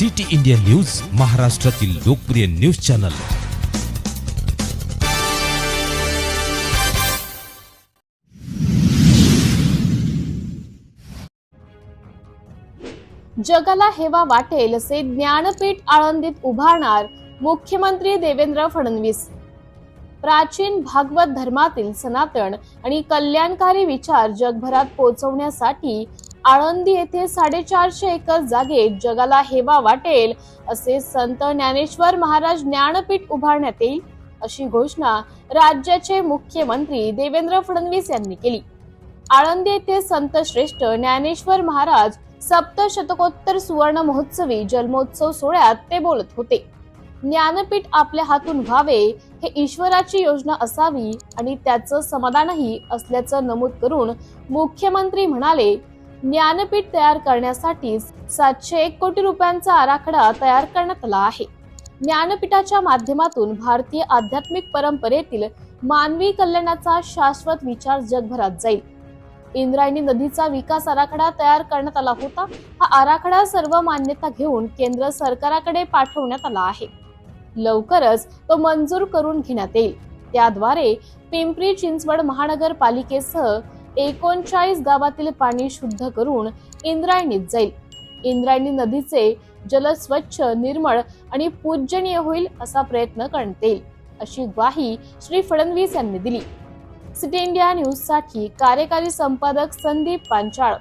City India news महाराष्ट्रातील लोकप्रिय news channel. जगाला हेवा वाटेल असे ज्ञानपीठ आळंदीत उभारणार मुख्यमंत्री देवेंद्र फडणवीस. प्राचीन भागवत धर्मातील सनातन आणि कल्याणकारी विचार जगभरात पोहोचवण्यासाठी आळंदी येथे साडेचारशे एकर जागेत जगाला हेवा वाटेल असे संत ज्ञानेश्वर महाराज ज्ञानपीठ उभारण्यात येईल अशी घोषणा राज्याचे मुख्यमंत्री देवेंद्र फडणवीस यांनी केली. आळंदी येथे संत श्रेष्ठ ज्ञानेश्वर महाराज सप्तशतकोत्तर सुवर्ण महोत्सवी जन्मोत्सव सोहळ्यात ते बोलत होते. ज्ञानपीठ आपल्या हातून व्हावे हे ईश्वराची योजना असावी आणि त्याचं समाधानही असल्याचं नमूद करून मुख्यमंत्री म्हणाले ज्ञानपीठ तयार करण्यासाठी सातशे एक कोटी रुपयांचा आराखडा तयार करण्यात आला आहे. ज्ञानपीठाच्या माध्यमातून भारतीय आध्यात्मिक परंपरेतील मानवी कल्याणाचा शाश्वत विचार जगभरात जाईल. इंद्रायणी नदीचा विकास आराखडा तयार करण्यात आला होता. हा आराखडा सर्व मान्यता घेऊन केंद्र सरकाराकडे पाठवण्यात आला आहे. लवकरच तो मंजूर करून घेण्यात येईल. त्याद्वारे पिंपरी चिंचवड महानगरपालिकेसह एकोणचाळीस गावातील पाणी शुद्ध करून इंद्रायणीत जाईल. इंद्रायणी नदीचे जल स्वच्छ निर्मळ आणि पूजनीय होईल असा प्रयत्न करण्यात येईल अशी ग्वाही श्री फडणवीस यांनी दिली. सिटी इंडिया न्यूजसाठी कार्यकारी संपादक संदीप पांचाळ.